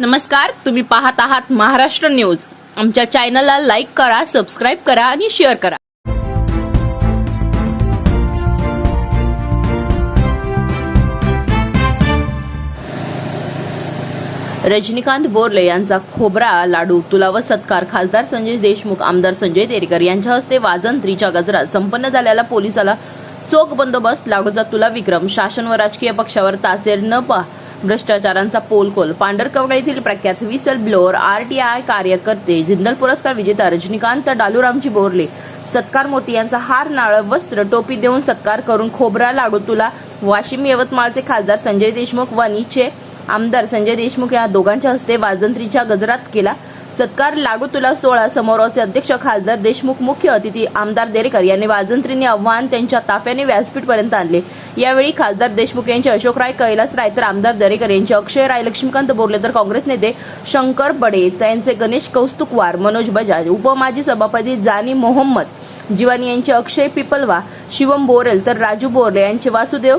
नमस्कार तुम्ही पाहत आहात महाराष्ट्र न्यूज. आमच्या चॅनलला लाईक करा सबस्क्राईब करा आणि शेअर करा. रजनीकांत बोरले यांचा खोबरा लाडू तुलाव सत्कार खासदार संजय देशमुख आमदार संजय तेरकर यांच्या हस्ते वाजंत्रीच्या गजरात संपन्न झालेला पोलिसाला चोख बंदोबस्त लागूचा तुला विक्रम शासन व राजकीय पक्षावर तासेर न पा भ्रष्टाचारांचा पोलकोल पांढरकवडा येथील प्रख्यात व्हिसल ब्लोअर आरटीआय कार्यकर्ते जिंदल पुरस्कार विजेता रजनीकांत डालूरामजी बोरले. सत्कार मोती यांचा हार नाळ वस्त्र टोपी देऊन सत्कार करून खोबरा लाडू तुला वाशिम यवतमाळचे खासदार संजय देशमुख व निचे आमदार संजय देशमुख या दोघांच्या हस्ते वाजंत्रीच्या गजरात केला सत्कार लागू तुला सोहळा. समारोहाचे अध्यक्ष खासदार देशमुख मुख्य अतिथी आमदार देरेकर यांनी वाजंत्रींनी आव्हान त्यांच्या ताफ्याने व्यासपीठपर्यंत आणले. यावेळी खासदार देशमुख यांचे अशोकराय कैलासराय तर आमदार दरेकर यांचे अक्षय राय लक्ष्मीकांत बोरले तर काँग्रेस नेते शंकर बडे त्यांचे गणेश कौस्तुकवार मनोज बजाज उपमाजी सभापती जानी मोहम्मद जीवानी यांचे अक्षय पिपलवा शिवम बोरेल तर राजू बोरले यांचे वासुदेव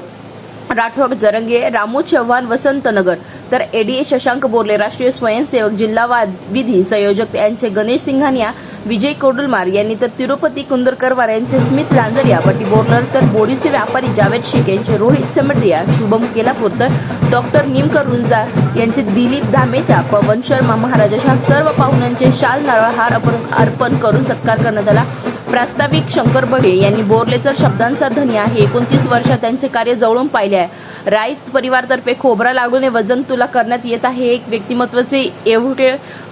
राठोड जरंगे रामू चव्हाण वसंतनगर तर एडीए शशांक बोरले राष्ट्रीय स्वयंसेवक जिल्हा विधी संयोजक यांचे गणेश सिंघानिया विजय कोडुलमार यांनी तर तिरुपती कुंदरकरवार यांचे स्मित लांजरिया बटी बोर्नर तर बोडीचे व्यापारी जावेद शेख यांचे रोहित समडिया शुभम केलापूर तर डॉक्टर निमकर रुंजा यांचे दिलीप धामेचा पवन शर्मा महाराजाच्या सर्व पाहुण्यांचे शाल नारळ हार अर्पण करून सत्कार करण्यात आला. प्रास्ताविक शंकर बढे यांनी बोरलेचर शब्दांचा धनी आहे. एकोणतीस वर्षात त्यांचे कार्य जवळून पाहिले आहे. राईत परिवारतर्फे खोबरा लागून हे वजन तुला करण्यात येत आहे. एक व्यक्तिमत्वाचे एवढे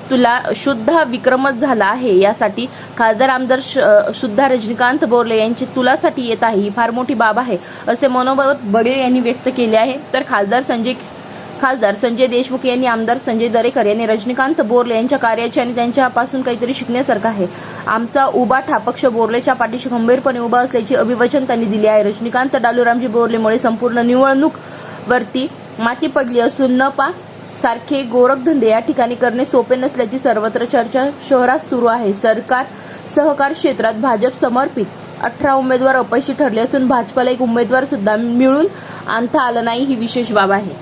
तुला शुद्ध विक्रमच झाला आहे. यासाठी खासदार आमदार श- सुद्धा रजनीकांत बोरले यांची तुलासाठी येत आहे. ही फार मोठी बाब आहे असे मनोबल बडे यांनी व्यक्त केले आहे. तर खासदार संजय खासदार संजय देशमुख यांनी आमदार संजय दरेकर यांनी रजनीकांत बोरले यांच्या कार्याचे आणि त्यांच्यापासून काहीतरी शिकण्यासारखं आहे. आमचा उभा ठापक्ष बोरलेच्या पाठीशी खंबीरपणे उभा असल्याचे अभिवचन त्यांनी दिले आहे. रजनीकांत डालूरामजी बोरलेमुळे संपूर्ण निवडणूक वरती माती पडली असून न पा सारखे गोरखधंदे या ठिकाणी करणे सोपे नसल्याची सर्वत्र चर्चा शहरात सुरू आहे. सरकार सहकार क्षेत्रात भाजप समर्पित. अठरा उमेदवार अपयशी ठरले असून भाजपाला एक उमेदवार सुद्धा मिळून आणता आला नाही ही विशेष बाब आहे.